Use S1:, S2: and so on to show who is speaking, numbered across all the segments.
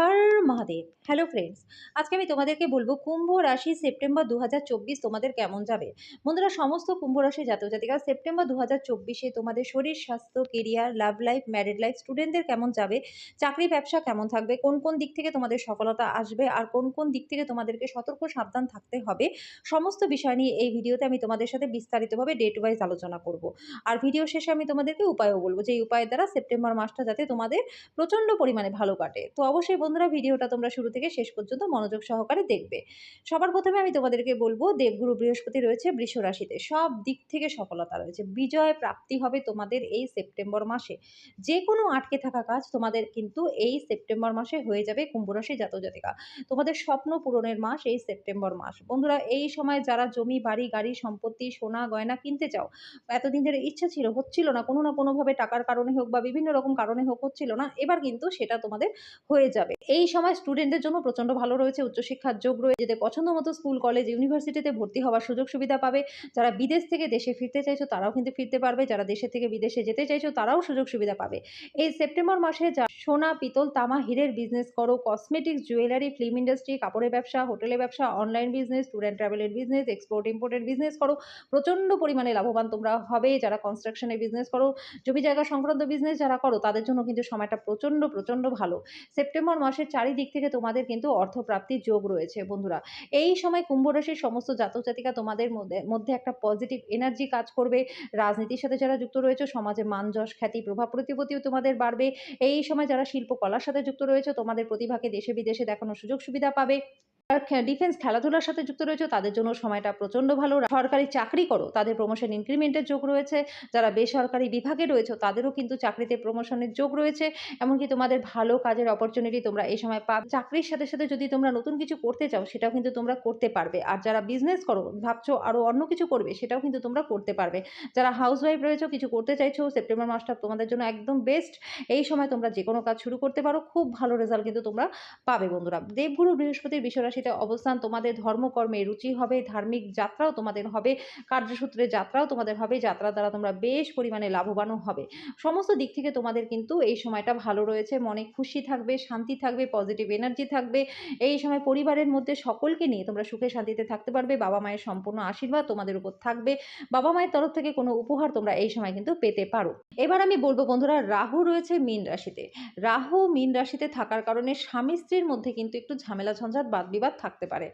S1: হর Mahadev. Hello friends আজকে আমি তোমাদেরকে বলব কুম্ভ রাশি সেপ্টেম্বর দু হাজার চব্বিশ তোমাদের কেমন যাবে? বন্ধুরা, সমস্ত কুম্ভ রাশি জাতক জাতিকা সেপ্টেম্বর দু হাজার চব্বিশে তোমাদের শরীর, স্বাস্থ্য career love life married life স্টুডেন্টদের কেমন যাবে? চাকরি, ব্যবসা কেমন থাকবে? কোন কোন দিক থেকে তোমাদের সফলতা আসবে? আর কোন কোন দিক থেকে তোমাদেরকে সতর্ক সাবধান থাকতে হবে? সমস্ত বিষয় নিয়ে এই ভিডিওতে আমি তোমাদের সাথে বিস্তারিতভাবে ডেট ওয়াইজ আলোচনা করব। আর ভিডিও শেষে আমি তোমাদেরকে উপায়ও বলব যে, এই উপায়ের দ্বারা সেপ্টেম্বর মাসটা যাতে তোমাদের প্রচণ্ড পরিমাণে ভালো কাটে। তো অবশ্যই বন্ধুরা, ভিডিওটা তোমরা শুরু থেকে শেষ পর্যন্ত মনোযোগ সহকারে দেখবে। সবার প্রথমে আমি তোমাদেরকে বলব, দেবগুরু বৃহস্পতি রয়েছে বৃষ রাশিতে। সব দিক থেকে সফলতা রয়েছে। বিজয় প্রাপ্তি হবে তোমাদের এই সেপ্টেম্বর মাসে। যে কোনো আটকে থাকা কাজ তোমাদের কিন্তু এই সেপ্টেম্বর মাসে হয়ে যাবে কুম্ভ রাশি জাতজাতিকা তোমাদের স্বপ্ন পূরণের মাস এই সেপ্টেম্বর মাস। বন্ধুরা, এই সময় যারা জমি, বাড়ি, গাড়ি, সম্পত্তি, সোনা, গয়না কিনতে চাও, এতদিন ধরে ইচ্ছা ছিল, হচ্ছিল না, কোনো না কোনোভাবে টাকার কারণে হোক বা বিভিন্ন রকম কারণে হোক, হচ্ছিল না, এবার কিন্তু সেটা তোমাদের হয়ে যাবে। এই সময় স্টুডেন্টদের জন্য প্রচণ্ড ভালো রয়েছে, উচ্চশিক্ষার যোগ রয়েছে যাদের পছন্দ মতো স্কুল কলেজ ইউনিভার্সিটিতে ভর্তি হওয়ার সুযোগ সুবিধা পাবে। যারা বিদেশ থেকে দেশে ফিরতে চাইছো, তারাও কিন্তু ফিরতে পারবে। যারা দেশে থেকে বিদেশে যেতে চাইছো, তারাও সুযোগ সুবিধা পাবে। এই সেপ্টেম্বর মাসে যা সোনা, পিতল, তামা, হিরের বিজনেস করো। কসমেটিক্স জুয়েলারি ফিল্ম ইন্ডাস্ট্রি কাপড়ের ব্যবসা হোটেলের ব্যবসা অনলাইন বিজনেস ট্যুর অ্যান্ড ট্রাভেলের বিজনেস এক্সপোর্ট ইম্পোর্টের বিজনেস করো। প্রচণ্ড পরিমাণে লাভবান তোমরা হবে যারা কনস্ট্রাকশনের বিজনেস করো। জমি জায়গা সংক্রান্ত বিজনেস যারা করো, তাদের জন্য কিন্তু সময়টা প্রচণ্ড প্রচণ্ড ভালো। সেপ্টেম্বর মাসের চারিদিক থেকে তোমাদের কিন্তু অর্থপ্রাপ্তির যোগ রয়েছে, বন্ধুরা। এই সময় কুম্ভ রাশির সমস্ত জাতক জাতিকা তোমাদের মধ্যে মধ্যে একটা পজিটিভ এনার্জি কাজ করবে। রাজনীতির সাথে যারা যুক্ত রয়েছে, সমাজে মান যশ, খ্যাতি, প্রভাব প্রতিপত্তিও তোমাদের বাড়বে। এই সময় যারা শিল্পকলার সাথে যুক্ত রয়েছে, তোমাদের প্রতিভাকে দেশে বিদেশে দেখানোর সুযোগ সুবিধা পাবে। ডিফেন্স খেলাধুলার সাথে যুক্ত রয়েছে, তাদের জন্য সময়টা প্রচণ্ড ভালো। সরকারি চাকরি করো, তাদের প্রমোশন ইনক্রিমেন্টের যোগ রয়েছে। যারা বেসরকারি বিভাগে রয়েছে, তাদেরও কিন্তু চাকরিতে প্রমোশনের যোগ রয়েছে। এমনকি তোমাদের ভালো কাজের অপরচুনিটি তোমরা এই সময় পাবে চাকরির সাথে সাথে যদি তোমরা নতুন কিছু করতে চাও, সেটাও কিন্তু তোমরা করতে পারবে। আর যারা বিজনেস করো, ভাবছ আরও অন্য কিছু করবে, সেটাও কিন্তু তোমরা করতে পারবে। যারা হাউস ওয়াইফ রয়েছে, কিছু করতে চাইছো সেপ্টেম্বর মাসটা তোমাদের জন্য একদম বেস্ট এই সময় তোমরা যে কোনো কাজ শুরু করতে পারো, খুব ভালো রেজাল্ট কিন্তু তোমরা পাবে বন্ধুরা। দেবগুরু বৃহস্পতির বিশ্বরাশিতে অবস্থান তোমাদের ধর্মকর্মে, রুচি হবে, ধার্মিক যাত্রাও তোমাদের হবে, কার্যসূত্রে যাত্রাও তোমাদের হবে, যাত্রা দ্বারা তোমরা বেশ পরিমাণে লাভবানও হবে। সমস্ত দিক থেকে তোমাদের কিন্তু এই সময়টা ভালো রয়েছে, মনে খুশি থাকবে, শান্তি থাকবে পজিটিভ এনার্জি থাকবে। এই সময় পরিবারের মধ্যে সকলকে নিয়ে তোমরা সুখে শান্তিতে থাকতে পারবে, বাবা মায়ের সম্পূর্ণ আশীর্বাদ তোমাদের উপর থাকবে। বাবা মায়ের তরফ থেকে কোনো উপহার তোমরা এই সময় কিন্তু পেতে পারো। এবার আমি বলব বন্ধুরা, রাহু রয়েছে মীন রাশিতে। রাহু মীন রাশিতে থাকার কারণে স্বামী স্ত্রীর মধ্যে কিন্তু একটু ঝামেলা ঝঞ্ঝাট, বাদ বিবাদ থাকতে পারে।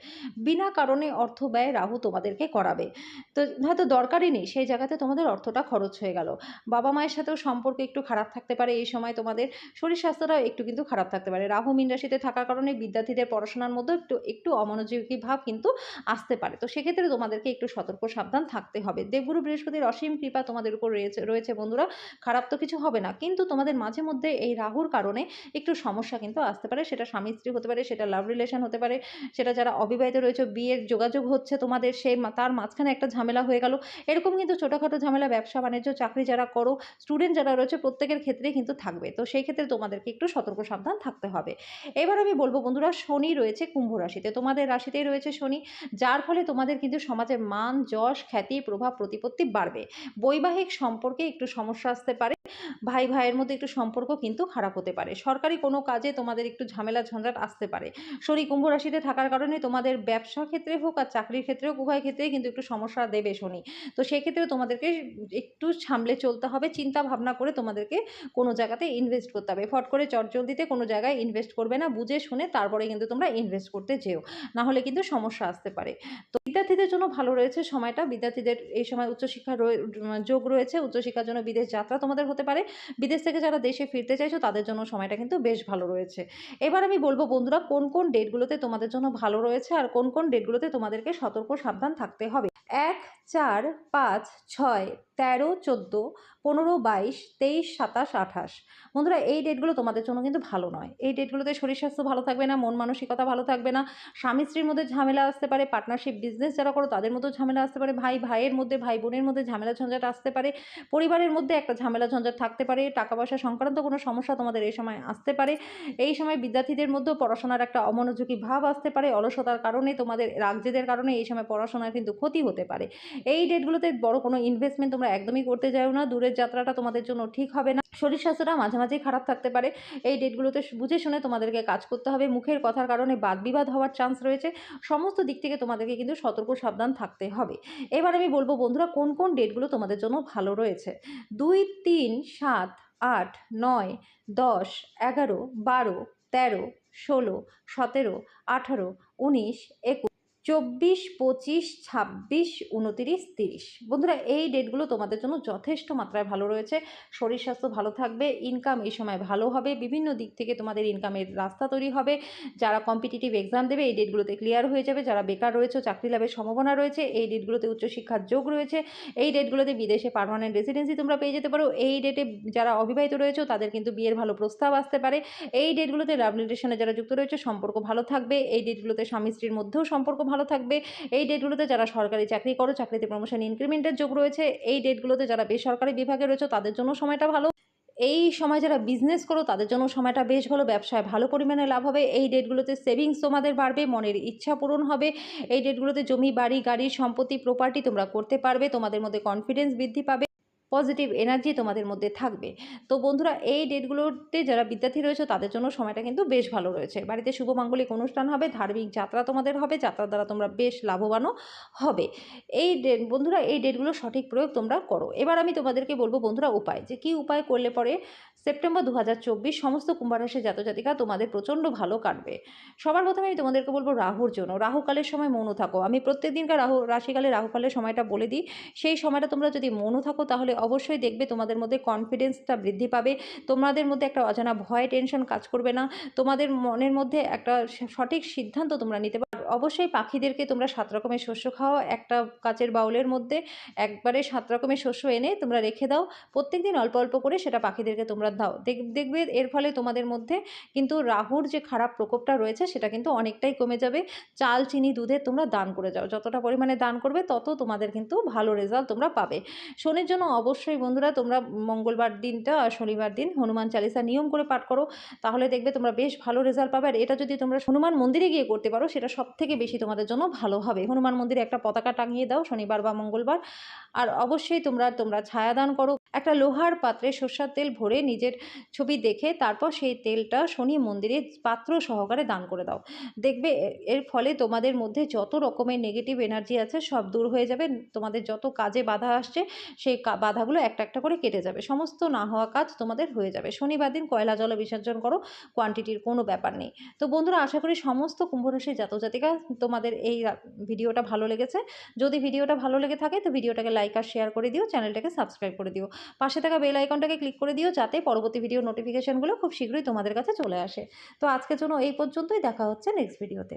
S1: বিনা কারণে অর্থ ব্যয় রাহু তোমাদেরকে করাবে। তো হয়তো দরকারই নেই, সেই জায়গাতে তোমাদের অর্থটা খরচ হয়ে গেল। বাবা মায়ের সাথেও সম্পর্ক একটু খারাপ থাকতে পারে, এই সময় তোমাদের শরীর স্বাস্থ্যটাও একটু কিন্তু খারাপ থাকতে পারে। রাহু মীন রাশিতে থাকার কারণে বিদ্যার্থীদের পড়াশোনার মধ্যে একটু একটু অমনোযোগী ভাব কিন্তু আসতে পারে। তো সেক্ষেত্রে তোমাদেরকে একটু সতর্ক, সাবধান থাকতে হবে। দেবগুরু বৃহস্পতির অসীম কৃপা তোমাদের উপর রয়েছে রয়েছে বন্ধুরা। খারাপ তো কিছু হবে না, কিন্তু তোমাদের মাঝে মধ্যে এই রাহুর কারণে একটু সমস্যা কিন্তু আসতে পারে। সেটা স্বামী স্ত্রী হতে পারে, সেটা লাভ রিলেশন হতে পারে। সেটা যারা অবিবাহিত রয়েছে, বিয়ের যোগাযোগ হচ্ছে তোমাদের, সে তার মাঝখানে একটা ঝামেলা হয়ে গেল। এরকম কিন্তু ছোটোখাটো ঝামেলা, ব্যবসা, বাণিজ্য, চাকরি যারা করো স্টুডেন্ট যারা রয়েছে, প্রত্যেকের ক্ষেত্রেই কিন্তু থাকবে। তো সেই ক্ষেত্রে তোমাদেরকে একটু সতর্ক সাবধান থাকতে হবে। এবার আমি বলব বন্ধুরা, শনি রয়েছে কুম্ভ রাশিতে। তোমাদের রাশিতেই রয়েছে শনি, যার ফলে তোমাদের কিন্তু সমাজে মান, যশ, খ্যাতি, প্রভাব, প্রতিপত্তি বাড়বে। বৈবাহিক সম্পর্কে একটু সমস্যা আসতে পারে, ভাই, ভাইয়ের মধ্যে একটু সম্পর্ক কিন্তু খারাপ হতে পারে। সরকারি কোনো কাজে তোমাদের একটু ঝামেলা, ঝঞ্ঝাট আসতে পারে। শনি কুম্ভ রাশিতে থাকার কারণে তোমাদের ব্যবসা ক্ষেত্রে হোক আর চাকরির ক্ষেত্রে হোক উভয় ক্ষেত্রেই কিন্তু একটু সমস্যা দেবে শনি। তো সেক্ষেত্রে তোমাদেরকে একটু সামলে চলতে হবে, চিন্তা ভাবনা করে তোমাদেরকে কোনো জায়গাতে ইনভেস্ট করতে হবে। ফট করে চটজলদিতে কোনো জায়গায় ইনভেস্ট করবে না, বুঝে শুনে তারপরে কিন্তু তোমরা ইনভেস্ট করতে যেও। না হলে কিন্তু সমস্যা আসতে পারে। তো বিদ্যার্থীদের জন্য ভালো রয়েছে সময়টা। বিদ্যার্থীদের এই সময় উচ্চশিক্ষার যোগ রয়েছে। উচ্চশিক্ষার জন্য বিদেশ যাত্রা তোমাদের হতে পারে। বিদেশ থেকে যারা দেশে ফিরতে চাইছো তাদের জন্য সময়টা কিন্তু বেশ ভালো রয়েছে। এবার আমি বলব বন্ধুরা, কোন কোন ডেটগুলোতে তোমাদের জন্য ভালো রয়েছে আর কোন কোন ডেটগুলোতে তোমাদেরকে সতর্ক সাবধান থাকতে হবে? এক চার, পাঁচ, ছয়, তেরো, চোদ্দ, পনেরো, বাইশ, তেইশ, সাতাশ, আঠাশ। বন্ধুরা, এই ডেটগুলো তোমাদের জন্য কিন্তু ভালো নয়। এই ডেটগুলোতে শরীর স্বাস্থ্য ভালো থাকবে না, মন মানসিকতা ভালো থাকবে না। স্বামী, স্ত্রীর মধ্যে ঝামেলা আসতে পারে পার্টনারশিপ বিজনেস যারা করো, তাদের মধ্যেও ঝামেলা আসতে পারে। ভাই, ভাইয়ের মধ্যে, ভাই বোনের মধ্যে ঝামেলা ঝঞ্ঝাট আসতে পারে। পরিবারের মধ্যে একটা ঝামেলা ঝঞ্ঝাট থাকতে পারে। টাকা পয়সা সংক্রান্ত কোনো সমস্যা তোমাদের এই সময় আসতে পারে। এই সময় বিদ্যার্থীদের মধ্যেও পড়াশোনার একটা অমনোযোগী ভাব আসতে পারে। অলসতার কারণে তোমাদের রাগজেদের কারণে এই সময় পড়াশোনার কিন্তু ক্ষতি হতে পারে। এই ডেটগুলোতে বড় কোনো ইনভেস্টমেন্ট তোমরা একদমই করতে যাও না, দূরের যাত্রাটা তোমাদের জন্য ঠিক হবে না। শরীর স্বাস্থ্যটা মাঝে মাঝেই খারাপ থাকতে পারে। এই ডেটগুলোতে বুঝে শুনে তোমাদেরকে কাজ করতে হবে। মুখের কথার কারণে বাদ বিবাদ হওয়ার চান্স রয়েছে। সমস্ত দিক থেকে তোমাদেরকে কিন্তু সতর্ক, সাবধান থাকতে হবে। এবার আমি বলব বন্ধুরা, কোন কোন ডেটগুলো তোমাদের জন্য ভালো রয়েছে? দুই, তিন, সাত, আট, নয়, দশ, এগারো, বারো, তেরো, ষোলো, সতেরো, আঠারো, উনিশ, একুশ। চব্বিশ, পঁচিশ, ছাব্বিশ, উনতিরিশ, তিরিশ। বন্ধুরা, এই ডেটগুলো তোমাদের জন্য যথেষ্ট মাত্রায় ভালো রয়েছে। শরীর স্বাস্থ্য ভালো থাকবে ইনকাম এই সময় ভালো হবে, বিভিন্ন দিক থেকে তোমাদের ইনকামের রাস্তা তৈরি হবে। যারা কম্পিটিটিভ এক্সাম দেবে, এই ডেটগুলোতে ক্লিয়ার হয়ে যাবে। যারা বেকার রয়েছে, চাকরি লাভের সম্ভাবনা রয়েছে, এই ডেটগুলোতে উচ্চশিক্ষার যোগ রয়েছে। এই ডেটগুলোতে বিদেশে পারমানেন্ট রেসিডেন্সি তোমরা পেয়ে যেতে পারো। এই ডেটে যারা অবিবাহিত রয়েছে, তাদের কিন্তু বিয়ের ভালো প্রস্তাব আসতে পারে। এই ডেটগুলোতে লাভ রিলেশনে যারা যুক্ত রয়েছে, সম্পর্ক ভালো থাকবে। এই ডেটগুলোতে স্বামী স্ত্রীর মধ্যেও সম্পর্ক ভালো থাকবে। এই ডেটগুলোতে যারা সরকারি চাকরি করো, চাকরিতে প্রমোশন ইনক্রিমেন্টের যোগ রয়েছে, এই ডেটগুলোতে যারা বেসরকারি বিভাগে রয়েছে, তাদের জন্য সময়টা ভালো। এই সময় যারা বিজনেস করো, তাদের জন্য সময়টা বেশ ভালো। ব্যবসায় ভালো পরিমাণে লাভ হবে। এই ডেটগুলোতে সেভিংস তোমাদের বাড়বে, মনের ইচ্ছা পূরণ হবে। এই ডেটগুলোতে জমি, বাড়ি গাড়ি সম্পত্তি প্রপার্টি তোমরা করতে পারবে। তোমাদের মধ্যে কনফিডেন্স বৃদ্ধি পাবে। পজিটিভ এনার্জি তোমাদের মধ্যে থাকবে। তো বন্ধুরা, এই ডেটগুলোতে যারা বিদ্যার্থী রয়েছে, তাদের জন্য সময়টা কিন্তু বেশ ভালো রয়েছে। বাড়িতে শুভ মাঙ্গলিক অনুষ্ঠান হবে, ধার্মিক যাত্রা তোমাদের হবে যাত্রার দ্বারা তোমরা বেশ লাভবানও হবে। এই ডেট বন্ধুরা, এই ডেটগুলো সঠিক প্রয়োগ তোমরা করো। এবার আমি তোমাদেরকে বলব বন্ধুরা উপায়, যে কি উপায় করলে পরে সেপ্টেম্বর দু হাজার চব্বিশ সমস্ত কুম্ভরাশি জাতজাতিকা তোমাদের প্রচণ্ড ভালো কাটবে। সবার প্রথমে আমি তোমাদেরকে বলব রাহুর জন্য। রাহুকালের সময় মৌন থাকো। আমি প্রত্যেক দিনকার রাহু, রাশিকালে রাহুকালের সময়টা বলে দিই। সেই সময়টা তোমরা যদি মৌন থাকো, তাহলে অবশ্যই দেখবে তোমাদের মধ্যে কনফিডেন্সটা বৃদ্ধি পাবে। তোমাদের মধ্যে একটা অজানা ভয় টেনশন কাজ করবে না। তোমাদের মনের মধ্যে একটা সঠিক সিদ্ধান্ত তোমরা নিতে পারো অবশ্যই পাখিদেরকে তোমরা সাত রকমের শস্য খাওয়াও। একটা কাচের বাউলের মধ্যে একবারে সাত রকমের শস্য এনে তোমরা রেখে দাও। প্রত্যেক দিন অল্প অল্প করে সেটা পাখিদেরকে তোমরা দাও। দেখ- দেখবে এর ফলে তোমাদের মধ্যে কিন্তু রাহুর যে খারাপ প্রকোপটা রয়েছে সেটা কিন্তু অনেকটাই কমে যাবে। চাল, চিনি দুধের তোমরা দান করে যাও। যতটা পরিমাণে দান করবে তত তোমাদের কিন্তু ভালো রেজাল্ট তোমরা পাবে। শনির জন্য অবশ্যই বন্ধুরা, তোমরা মঙ্গলবার দিনটা শনিবার দিন হনুমান চালিসা নিয়ম করে পাঠ করো, তাহলে দেখবে তোমরা বেশ ভালো রেজাল্ট পাবে। আর এটা যদি তোমরা হনুমান মন্দিরে গিয়ে করতে পারো, সেটা সব থেকে বেশি তোমাদের জন্য ভালো হবে। হনুমান মন্দিরে একটা পতাকা টাঙিয়ে দাও শনিবার বা মঙ্গলবার। আর অবশ্যই তোমরা তোমরা ছায়াদান করো। একটা লোহার পাত্রে সর্ষার তেল ভরে নিজের ছবি দেখে তারপর সেই তেলটা শনি মন্দিরে পাত্র সহকারে দান করে দাও। দেখবে এর ফলে তোমাদের মধ্যে যত রকমের নেগেটিভ এনার্জি আছে সব দূর হয়ে যাবে। তোমাদের যত কাজে বাধা আসছে, সেই কা- বাধাগুলো একটা একটা করে কেটে যাবে। সমস্ত না হওয়া কাজ তোমাদের হয়ে যাবে। শনিবার দিন কয়লা জল বিসর্জন করো কোয়ান্টিটির কোনো ব্যাপার নেই। তো বন্ধুরা, আশা করি সমস্ত কুম্ভরাশির জাতজাতিকা তোমাদের এই ভিডিওটা ভালো লেগেছে। যদি ভিডিওটা ভালো লেগে থাকে, তো ভিডিওটাকে লাইক আর শেয়ার করে দিও, চ্যানেলটাকে সাবস্ক্রাইব করে দিও। পাশে থাকা বেল আইকনটাকে ক্লিক করে দিও, যাতে পরবর্তী ভিডিও নোটিফিকেশানগুলো খুব শীঘ্রই তোমাদের কাছে চলে আসে। তো আজকের জন্য এই পর্যন্তই। দেখা হচ্ছে নেক্সট ভিডিওতে